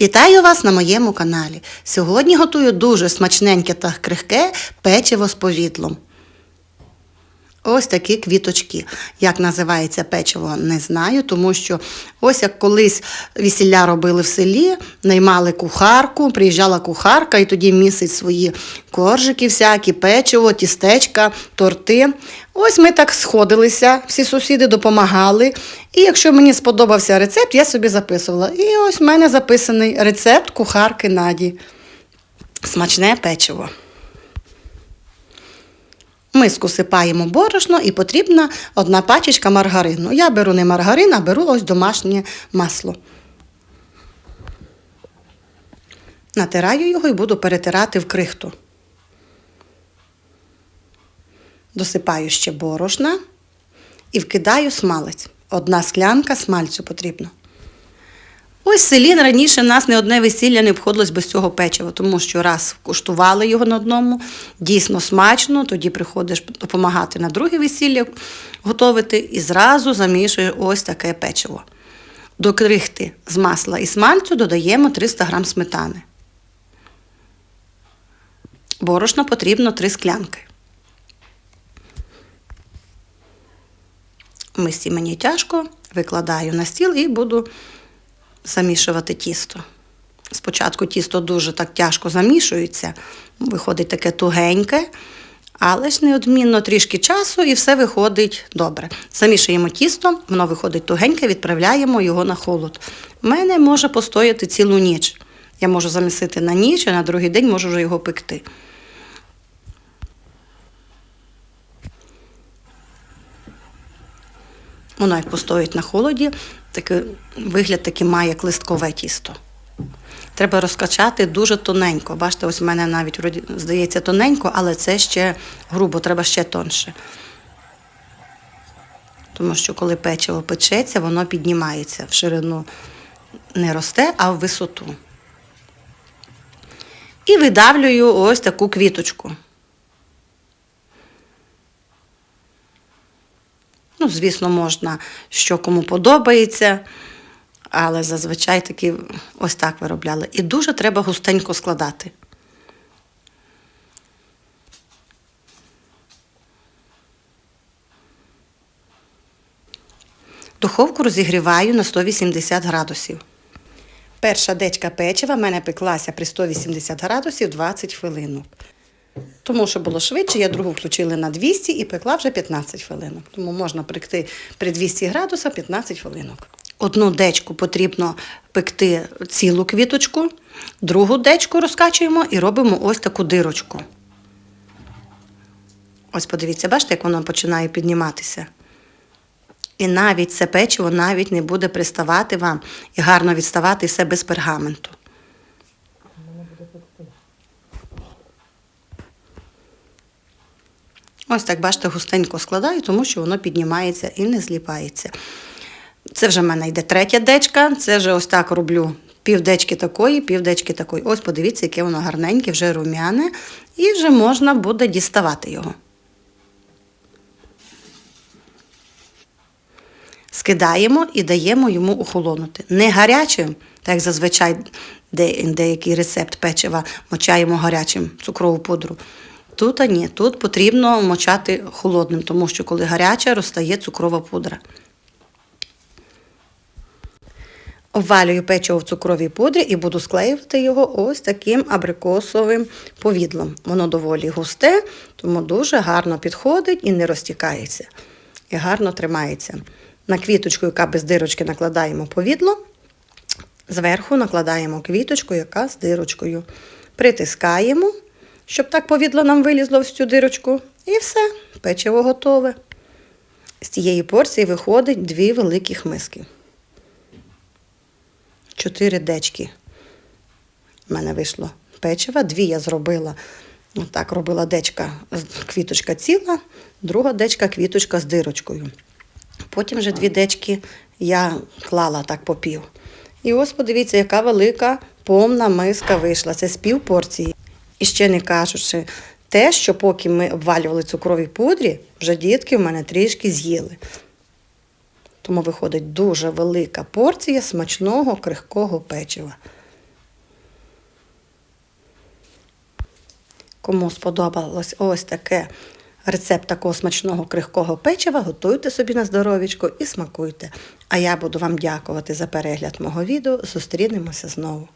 Вітаю вас на моєму каналі. Сьогодні готую дуже смачненьке та крихке печиво з повідлом. Ось такі квіточки. Як називається печиво, не знаю, тому що ось як колись весілля робили в селі, наймали кухарку, приїжджала кухарка і тоді місить свої коржики, всякі, печиво, тістечка, торти. Ось ми так сходилися, всі сусіди допомагали. І якщо мені сподобався рецепт, я собі записувала. І ось в мене записаний рецепт кухарки Наді. Смачне печиво. Миску сипаємо борошно і потрібна одна пачечка маргарину. Я беру не маргарин, а беру ось домашнє масло. Натираю його і буду перетирати в крихту. Досипаю ще борошна і вкидаю смалець. Одна склянка смальцю потрібно. Ось в селі раніше нас не одне весілля не обходилось без цього печива, тому що раз куштували його на одному, дійсно смачно, тоді приходиш допомагати на друге весілля готувати і зразу замішуєш ось таке печиво. До крихти з масла і смальцю додаємо 300 г сметани. Борошна потрібно 3 склянки. В мисці мені тяжко, викладаю на стіл і буду замішувати тісто. Спочатку тісто дуже так тяжко замішується, виходить таке тугеньке, але ж неодмінно трішки часу і все виходить добре. Замішуємо тісто, воно виходить тугеньке, відправляємо його на холод. У мене може постояти цілу ніч. Я можу замісити на ніч, а на другий день можу вже його пекти. Воно як постоїть на холоді, такий вигляд такий має як листкове тісто. Треба розкачати дуже тоненько. Бачите, ось в мене навіть здається тоненько, але це ще грубо, треба ще тонше. Тому що коли печиво печеться, воно піднімається в ширину не росте, а в висоту. І видавлюю ось таку квіточку. Ну, звісно, можна, що кому подобається, але зазвичай такі ось так виробляли. І дуже треба густенько складати. Духовку розігріваю на 180 градусів. Перша дечка печива в мене пеклася при 180 градусів 20 хвилинок. Тому що було швидше, я другу включила на 200 і пекла вже 15 хвилинок. Тому можна пекти при 200 градусах 15 хвилинок. Одну дечку потрібно пекти цілу квіточку, другу дечку розкачуємо і робимо ось таку дирочку. Ось подивіться, бачите, як воно починає підніматися. І навіть це печиво навіть не буде приставати вам і гарно відставати все без пергаменту. Ось так, бачите, густенько складаю, тому що воно піднімається і не зліпається. Це вже в мене йде третя дечка, це вже ось так роблю півдечки такої, півдечки такої. Ось подивіться, яке воно гарненьке, вже рум'яне, і вже можна буде діставати його. Скидаємо і даємо йому охолонути. Не гарячим, так як зазвичай деякий рецепт печива мочаємо гарячим цукрову пудру. Тут а ні, тут потрібно мочати холодним, тому що коли гаряча, розтає цукрова пудра. Обвалюю печиво в цукровій пудрі і буду склеювати його ось таким абрикосовим повідлом. Воно доволі густе, тому дуже гарно підходить і не розтікається. І гарно тримається. На квіточку, яка без дирочки, накладаємо повідло. Зверху накладаємо квіточку, яка з дирочкою. Притискаємо щоб так повідло нам вилізло в цю дирочку. І все, печиво готове. З цієї порції виходить дві великих миски. Чотири дечки. У мене вийшло печива, дві я зробила. Так, робила дечка, квіточка ціла, друга дечка квіточка з дирочкою. Потім вже дві дечки я клала так по пів. І ось подивіться, яка велика повна миска вийшла. Це з пів порції. І ще не кажучи те, що поки ми обвалювали цукрові пудрі, вже дітки в мене трішки з'їли. Тому виходить дуже велика порція смачного крихкого печива. Кому сподобалось ось таке рецепт такого смачного крихкого печива, готуйте собі на здоров'ячку і смакуйте. А я буду вам дякувати за перегляд мого відео. Зустрінемося знову.